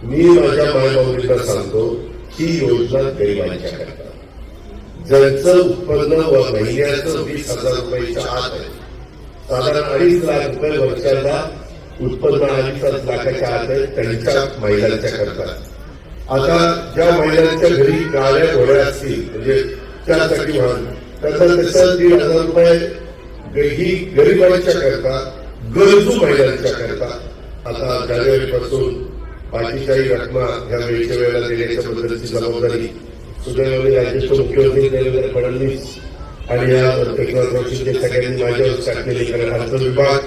मी माझ्या मायबाबींना सांगतो ही योजना गरिबांच्या करता ज्यांचं उत्पन्न व महिन्याचं वीस हजार रुपयाच्या आत आहे साधारण अडीच लाख रुपये वर्षाला उत्पन्न अडीच लाखाच्या आत आहे त्यांच्या महिलांच्या करता आता ज्या महिलांच्या घरी गाड्या घोड्या असतील म्हणजे त्यासाठी वाहन त्याचा त्याचा दीड हजार रुपये ही गरिबांच्या करता गरजू महिलांच्या करता आता जानेवारीपासून बाकीच्याही रकमा ह्या वेळच्या वेळेला देण्याच्या बद्दलची जबाबदारी सुदैवाने राज्याचे मुख्यमंत्री देवेंद्र फडणवीस आणि या एकनाथ सगळ्यांनी माझ्यावर टाकलेले कारण आमचा विभाग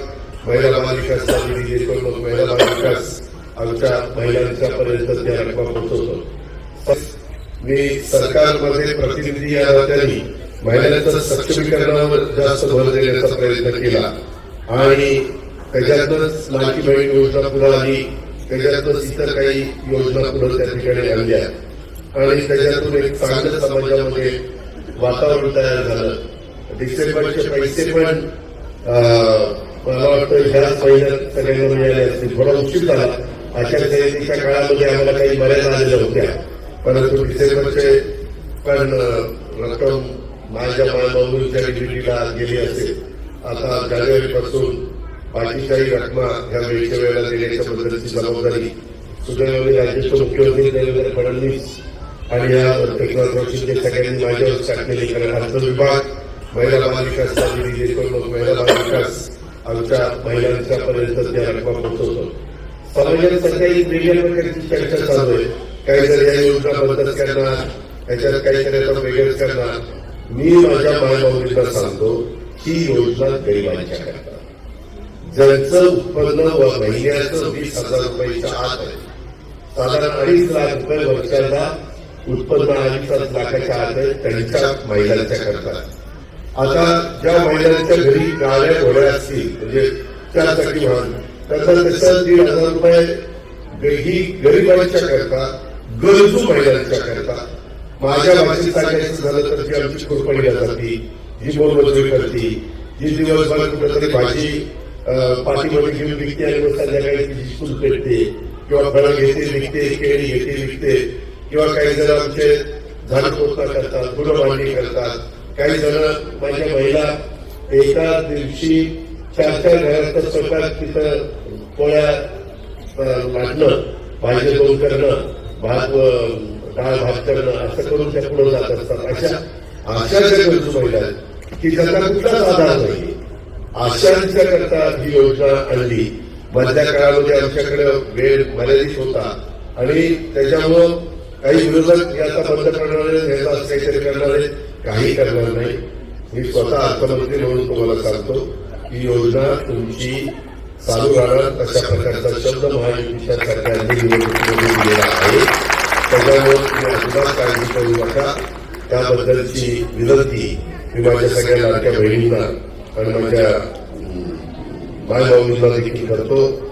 महिला बालविकास निधी देतो मग महिला बालविकास आमच्या महिलांच्या पर्यंत त्या रकमा पोहोचवतो मी सरकारमध्ये प्रतिनिधी या नात्याने महिलांचं सक्षमीकरणावर जास्त भर देण्याचा प्रयत्न केला आणि त्याच्यातच लाडकी बहीण योजना पुढे आली त्याच्यातच इतर काही योजना पुढे त्या ठिकाणी आणल्या आणि त्याच्यातून एक चांगलं समाजामध्ये वातावरण तयार झालं. डिसेंबरचे पैसे पण मला वाटतं ह्याच महिन्यात सगळ्यांना मिळाले असतील. थोडा उशीर झाला. अशा आचारसंहितेच्या काळामध्ये आम्हाला काही मर्यादा आलेल्या होत्या. परंतु डिसेंबरचे पण रक्कम माझ्या मायबाबूंच्या डिग्रीला गेली असेल. आता जानेवारीपासून बाकीच्याही घटना या वेळच्या वेळेला देण्याच्या बद्दलची जबाबदारी सुदैवाने राज्याचे मुख्यमंत्री देवेंद्र फडणवीस आणि या एकनाथ शिंदे सगळ्यांनी माझ्यावर टाकलेली कारण अर्थ विभाग महिला बालविकास निधी देतो मग महिला बालविकास आमच्या महिलांच्या पर्यंत त्या रकमा पोहोचवतो. समाजात सध्या एक वेगळ्या प्रकारची चर्चा चालू आहे. काही जर या योजना बंदच करणार त्याच्यात काही करायचं वेगळंच करणार. मी माझ्या मायबाबींना सांगतो ही योजना गरिबांच्या करता ज्यांचं उत्पन्न महिन्याचं वीस हजार रुपयाच्या आत आहे. साधारण अडीच लाख रुपये वर्षाला उत्पन्न अडीच लाखाच्या आत आहे त्यांच्या महिलांच्या करता. आता ज्या महिलांच्या घरी गाड्या घोड्या असतील म्हणजे त्यासाठी म्हणून त्याचा त्याचं दीड हजार रुपये ही गरिबांच्या करता गरजू महिलांच्या करता. माझ्या भाषेत सांगायचं झालं तर जी आमची खुरपणीला जाते जी मोलमजुरी करते जी दिवसभर कुठेतरी भाजी पाठीमध्ये घेऊन निघते आणि मग संध्याकाळी तिची पेटते किंवा फळं घेते निघते केळी घेते विकते किंवा काही जण आमचे झाड पोचणा करतात गुरं मांडणी करतात. काही जण माझ्या महिला एका दिवशी चार चार घरात स्वयंपाक तिथं पोळ्या वाटणं लाटणं भाजी दोन करणं भात अं, डाळ भात करणं असं करून त्या पुढे जात असतात. अशा अशा ज्या गरजू महिला आहेत की ज्यांना कुठलाच आधार नाही अशांच्या करता ही योजना आणली मधल्या काळामध्ये आमच्याकडे वेळ मर्यादित होता. आणि त्याच्यामुळं काही विरोधक याचा बंद करणारे ह्याचा काहीतरी करणारे काही करणार नाही. मी स्वतः अर्थमंत्री म्हणून तुम्हाला सांगतो ही योजना तुमची चालू राहणार अशा प्रकारचा शब्द महायुतीच्या सरकारने निवडणुकीमध्ये दिलेला आहे. त्याच्यामुळे तुम्ही अजिबात काळजी करू नका. त्याबद्दलची विनंती मी माझ्या सगळ्या लाडक्या बहिणींना आणि माझ्या मायबाबींना देखील करतो